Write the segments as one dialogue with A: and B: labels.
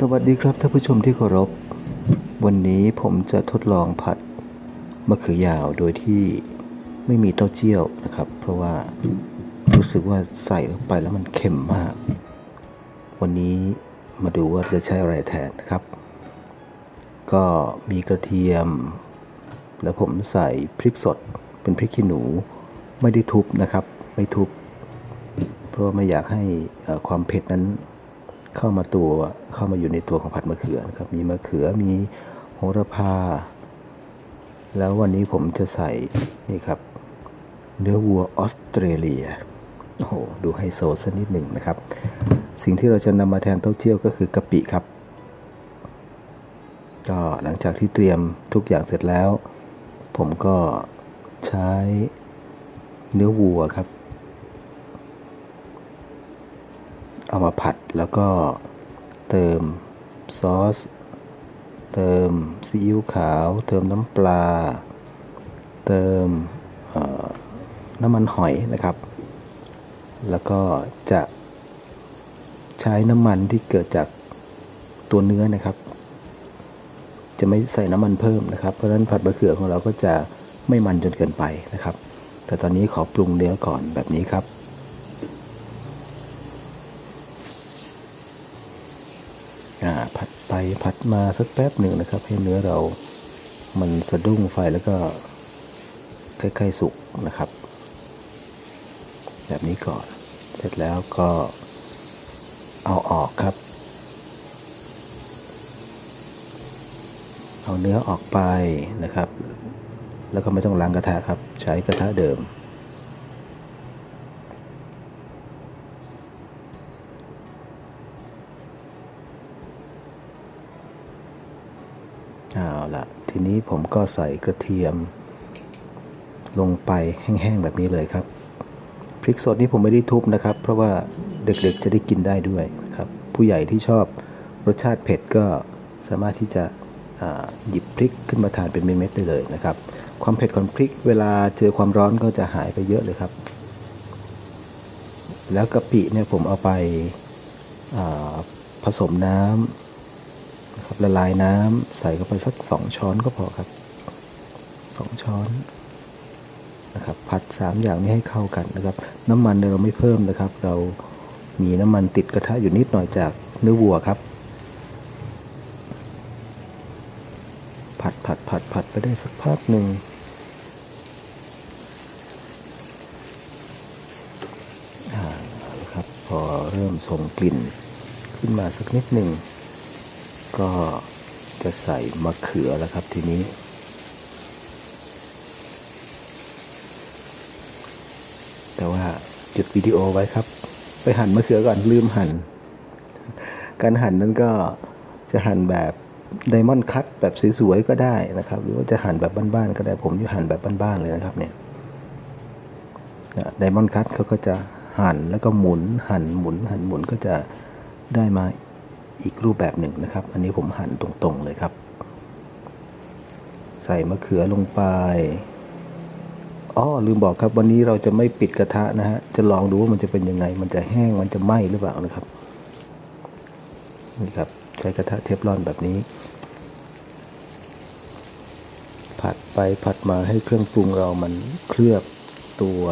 A: สวัสดีครับท่านผู้ชมที่เคารพ วันนี้ผมจะทดลองผัดมะเขือยาวโดยที่ไม่มีเต้าเจี้ยวนะครับ เพราะว่ารู้สึกว่าใส่ลงไปแล้วมันเค็มมาก วันนี้มาดูว่าจะใช้อะไรแทนนะครับ ก็มีกระเทียม แล้วผมใส่พริกสดเป็นพริกขี้หนูไม่ได้ทุบนะครับ ไม่ทุบ เพราะไม่อยากให้ความเผ็ดนั้น เข้ามาตัวเข้ามาอยู่ในตัวของผัดมะเขือนะครับ มีมะเขือมีโหระพา แล้ววันนี้ผมจะใส่นี่ครับ เนื้อวัวออสเตรเลียโอ้โหดูไฮโซสักนิดหนึ่งนะครับ สิ่งที่เราจะนำมาแทนเต้าเจี้ยวก็คือกะปิครับก็หลังจากที่เตรียมทุกอย่างเสร็จแล้ว ผมก็ใช้เนื้อวัวครับ เอามาผัดแล้วก็เติมซอส เติมซีอิ๊วขาว เติมน้ำปลา เติมน้ำมันหอยนะครับ แล้วก็จะใช้น้ำมันที่เกิดจากตัวเนื้อนะครับ จะไม่ใส่น้ำมันเพิ่มนะครับ เพราะฉะนั้นผัดมะเขือของเราก็จะไม่มันจนเกินไปนะครับ แต่ตอนนี้ขอปรุงเนื้อก่อนแบบนี้ครับ อ่า ผัดไปผัดมาสักแป๊บหนึ่งนะครับ ให้เนื้อเรามันสะดุ้งไฟแล้วก็ใกล้ๆสุกนะครับ แบบนี้ก่อน เสร็จแล้วก็เอาออกครับ เอาเนื้อออกไปนะครับ แล้วก็ไม่ต้องล้างกระทะครับ ใช้กระทะเดิม เอาละทีนี้ผมก็ใส่กระเทียม ลงไปแห้งๆแบบนี้เลยครับ พริกสดนี่ผมไม่ได้ทุบนะครับ เพราะว่าเด็กๆจะได้กินได้ด้วยนะครับ ผู้ใหญ่ที่ชอบรสชาติเผ็ดก็สามารถที่จะหยิบพริกขึ้นมาทานเป็นเม็ดๆได้เลยนะครับ ความเผ็ดของพริกเวลาเจอความร้อนก็จะหายไปเยอะเลยครับ แล้วกะปิเนี่ยผมเอาไปผสมน้ำ นะครับละลายน้ำใส่เข้าไปสักสองช้อนก็พอครับสองช้อนนะครับผัดสามอย่างนี้ให้เข้ากันนะครับ น้ำมันเราไม่เพิ่มนะครับ เรามีน้ำมันติดกระทะอยู่นิดหน่อยจากเนื้อวัวครับ ผัดผัดผัดผัดไปได้สักพักหนึ่งอ่าเอาละครับพอเริ่มส่งกลิ่นขึ้นมาสักนิดหนึ่ง ก็จะใส่มะเขือแล้วครับทีนี้ แต่ว่าหยุดวิดีโอไว้ครับ ไปหั่นมะเขือก่อนลืมหั่น การหั่นนั้นก็จะหั่นแบบไดมอนด์คัตแบบสวยๆก็ได้นะครับ หรือว่าจะหั่นแบบบ้านๆก็ได้ผมจะหั่นแบบบ้านๆเลยนะครับเนี่ยไดมอนด์คัตเขาก็จะหั่นแล้วก็หมุนหั่นหมุนหั่นหมุนก็จะได้มา อีกรูปแบบหนึ่งนะครับ อันนี้ผมหั่นตรงๆเลยครับ ใส่มะเขือลงไปอ๋อลืมบอกครับวันนี้เราจะไม่ปิดกระทะนะฮะจะลองดูว่ามันจะเป็นยังไง มันจะแห้งมันจะไหม้หรือเปล่านะครับนี่ครับใช้กระทะเทฟลอนแบบนี้ ผัดไปผัดมาให้เครื่องปรุงเรามันเคลือบตัว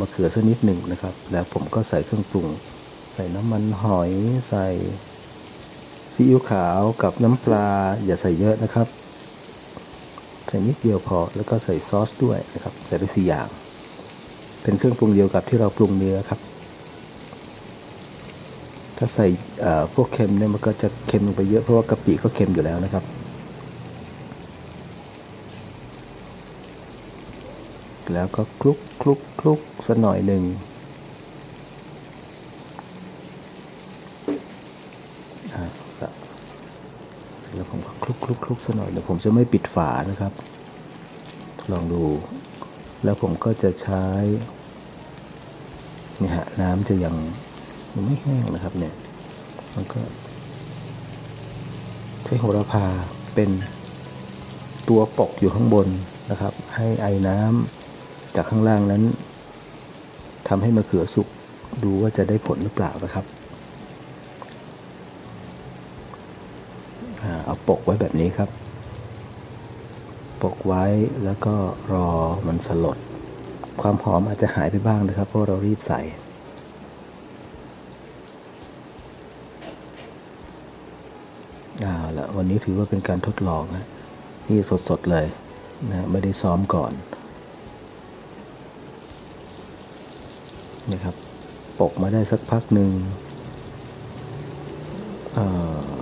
A: มะเขือสักนิดหนึ่งนะครับ แล้วผมก็ใส่เครื่องปรุง ใส่น้ำมันหอยใส่ ซีอิ๊วขาวกับน้ำปลาอย่าใส่เยอะนะครับใส่นิดเดียวพอแล้วก็ใส่ซอสด้วยนะครับ ใส่ไปสี่อย่าง เป็นเครื่องปรุงเดียวกับที่เราปรุงเนื้อครับ ถ้าใส่พวกเค็มเนี่ยมันก็จะเค็มลงไปเยอะเพราะว่ากะปิก็เค็มอยู่แล้วนะครับ แล้วก็คลุกคลุกคลุกสักหน่อยหนึ่ง อ่าครับเสร็จแล้วผมก็ คลุกคลุกสักหน่อยเดี๋ยวผมจะไม่ปิดฝานะครับ ลองดู แล้วผมก็จะใช้นี่ฮะน้ำจะยังยังไม่แห้งนะครับเนี่ย มันก็ใช้โหระพาเป็นตัวปกอยู่ข้างบนนะครับ ให้ไอ้น้ำจากข้างล่างนั้นทำให้มะเขือสุกดูว่าจะได้ผลหรือเปล่านะครับ อ่า เอาปกไว้แบบนี้ครับ ปกไว้แล้วก็รอมันสลด ความหอมอาจจะหายไปบ้างนะครับ เพราะเรารีบใส่เอาละวันนี้ถือว่าเป็นการทดลองนะนี่สดๆเลยนะไม่ได้ซ้อมก่อนนะครับ ปกมาได้สักพักหนึ่งอ่า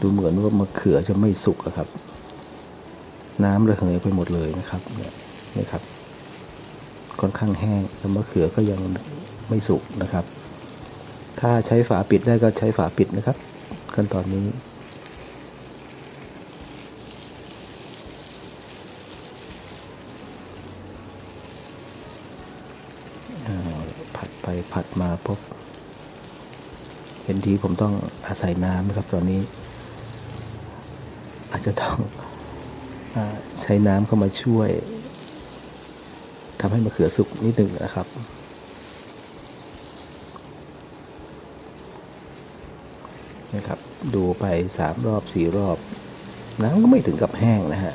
A: ดูเหมือนว่ามะเขือจะไม่สุกครับ น้ำระเหยไปหมดเลยนะครับเนี่ยนี่ครับ ค่อนข้างแห้งแล้วมะเขือก็ยังไม่สุกนะครับ ถ้าใช้ฝาปิดได้ก็ใช้ฝาปิดนะครับ ขั้นตอนนี้ผัดไปผัดมาปุ๊บเห็นทีผมต้องอาศัยน้ำนะครับตอนนี้ จจะต้องอใช้น้ำเข้ามาช่วยทำให้มะเขือสุกนิดหนึ่งนะครับ นะครับ ดูไปสามรอบสี่รอบ น้ำก็ไม่ถึงกับแห้งนะฮะ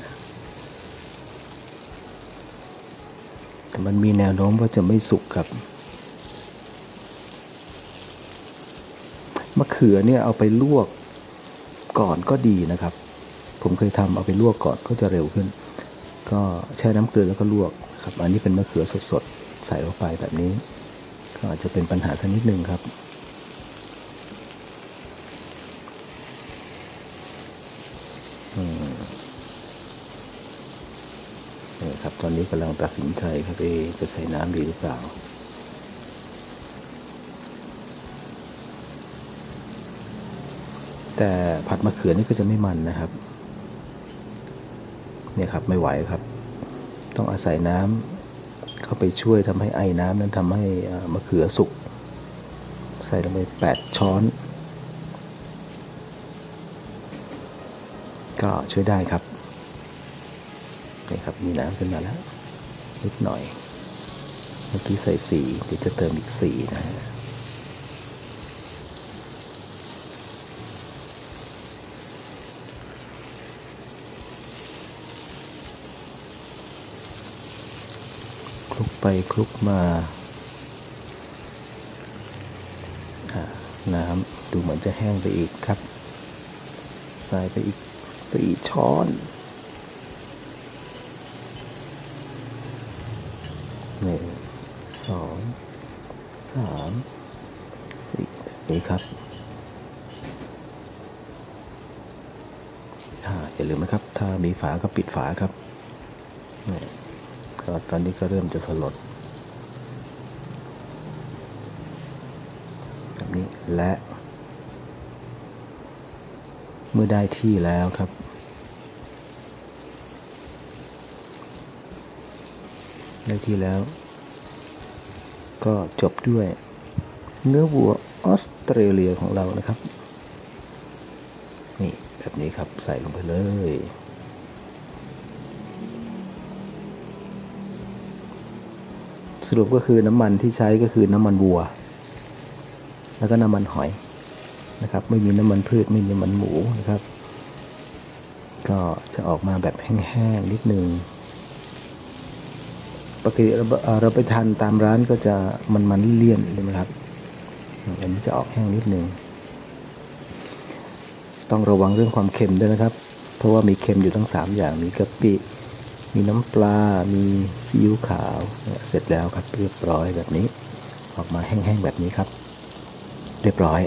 A: แต่มันมีแนวโน้มว่าจะไม่สุกครับมะเขือเนี่ยเอาไปลวกก่อนก็ดีนะครับ ผมเคยทำเอาไปลวกก่อนก็จะเร็วขึ้น ก็แช่น้ำเกลือแล้วก็ลวกครับ อันนี้เป็นมะเขือสดๆ ใส่ลงไปแบบนี้ ก็อาจจะเป็นปัญหาสักนิดนึงครับนี่ครับ ตอนนี้กำลังตัดสินใจครับเอจะใส่น้ำดีหรือเปล่าแต่ผัดมะเขือนี่ก็จะไม่มันนะครับ เนี่ยครับไม่ไหวครับ ต้องอาศัยน้ำเข้าไปช่วยทำให้ไอ้น้ำนั้นทำให้มะเขือสุกใส่ลงไปแปดช้อน ก็ช่วยได้ครับนี่ครับมีน้ำขึ้นมาแล้วนิดหน่อย เมื่อกี้ใส่สีเดี๋ยวจะเติมอีกสีนะฮะ ลุกไปคลุกมา น้ำดูเหมือนจะแห้งไปอีกครับ ใส่ไปอีกสี่ช้อนหนึ่งสองสามสี่นี้ครับอ่าอย่าลืมนะครับ ถ้ามีฝาก็ปิดฝาครับ ก็ตอนนี้ก็เริ่มจะสลดแบบนี้และ เมื่อได้ที่แล้วครับ ได้ที่แล้ว ก็จบด้วย เนื้อวัวออสเตรเลียของเรานะครับ นี่แบบนี้ครับใส่ลงไปเลย สรุปก็คือน้ำมันที่ใช้ก็คือน้ำมันวัว แล้วก็น้ำมันหอยนะครับ ไม่มีน้ำมันพืชไม่มีน้ำมันหมูนะครับ ก็จะออกมาแบบแห้งๆนิดนึงปกติเราเราไปทานตามร้านก็จะมันๆเลี่ยนใช่ไหมครับอันนี้จะออกแห้งนิดนึงต้องระวังเรื่องความเค็มด้วยนะครับ เพราะว่ามีเค็มอยู่ทั้ง 3 อย่างมีกะปิ มีน้ำปลา มีซีอิ๊วขาว เสร็จแล้วครับเรียบร้อยแบบนี้ ออกมาแห้งๆแบบนี้ครับ เรียบร้อย